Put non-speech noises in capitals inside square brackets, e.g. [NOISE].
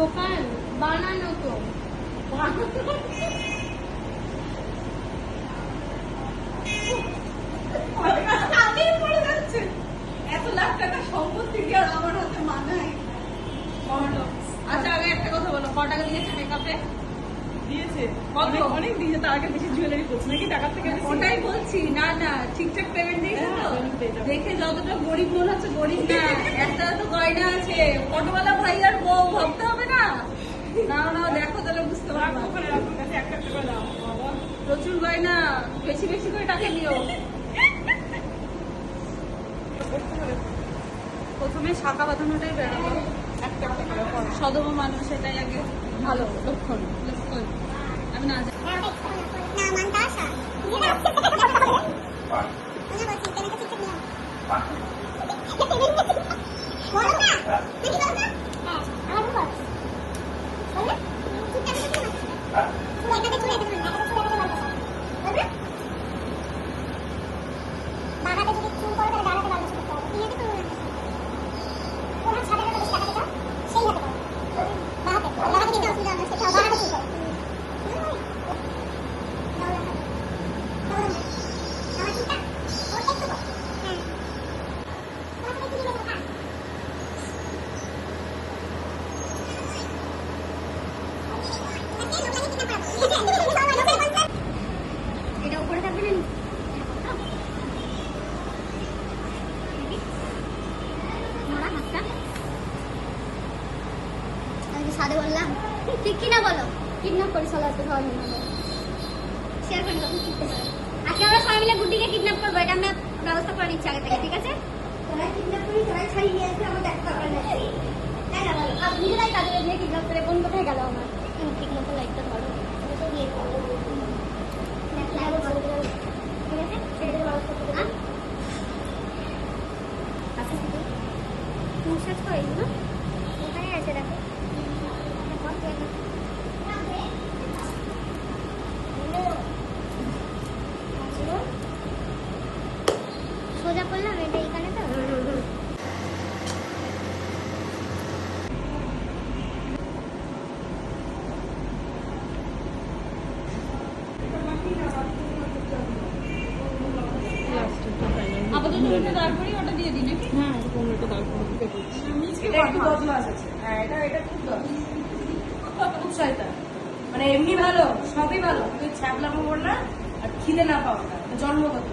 দোকান বানানো তো। আগেই পড়ে যাচ্ছে। এত লাখ টাকা সম্পত্তি কি আর আমার হাতে মানায়? আচ্ছা আগে একটা কথা বলো। ক টাকা দিয়েছে মেকআপে দিয়েছে। অনেক অনেক দিয়েছে। তার আগে বেশি জুয়েলারি করছে। নাকি টাকার থেকে ওটাই বলছি। না না ঠিকঠাক পেমেন্ট দিয়েছে তো? হ্যাঁ, পেয়ে যাব। দেখে যতটা গরিব মনে হচ্ছে গরিব না। [LAUGHS] একটা তো গয়না আছে। অটোওয়ালা ভাই আর বউ ভাবতে হবে না না না দেখো তাহলে বুঝতে রাখো পারব ওখানে রাখো কাছে একটা একটা করে দাও বাবা গয়না বেশি বেশি করে টাকা দিও প্রথমে শাখা বাঁধানোটাই করো। সদম মানুষ, এটাই আগে ভালো, লক্ষণ লক্ষণ। আমি না জানি বাগাতে যদি চুল করো তাহলে ডালাতে ভালো করতে হবে ঠিক আছে তো তোমার ছাদে যদি টাকা দিতে সেই হাতে করো বাগাতে বাগাতে দিতে অসুবিধা হবে সেটা বাগাতে চুল করো আমার চিন্তা ও একটু করো হ্যাঁ তোমার থেকে কি নেবে হ্যাঁ এটা উপরে থাকবে না নোরা হাতটা সাদে বললাম। ঠিক কি না বলো? কিডন্যাপ করি সালা তো খাওয়া না শেয়ার করে আজকে আমরা সবাই মিলে গুড্ডিকে কিডন্যাপ করব এটা আমরা ব্যবস্থা করে নিচ্ছি আগে থেকে ঠিক আছে? তোরা কিডন্যাপ করি নিয়ে আসবে আমার তাই না বলো দিয়ে কিডন্যাপ করে বোন কোথায় গেল আমার? ঠিক মতো লাইটটা ধরো। ঠিক আছে ছেড়ে দেবো ব্যবস্থা করে দেবো আচ্ছা মুসাজ করে না ওখানে আছে দেখো সোজা করলাম এটা এখানে তো আপাতত ওটা দাঁড় করিয়ে ওটা দিয়ে দিই নাকি হ্যাঁ এটা পনেরোটা দাও পনেরোটা করছি এটা একটু বদমাস আছে হ্যাঁ এটা এটা খুব দরকার খুব শয়তান মানে এমনি ভালো সবই ভালো তুই ছ্যাবলা মোড় না আর খিদে না পাওয়া জন্মগত।